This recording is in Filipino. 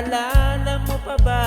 Naalala mo pa ba?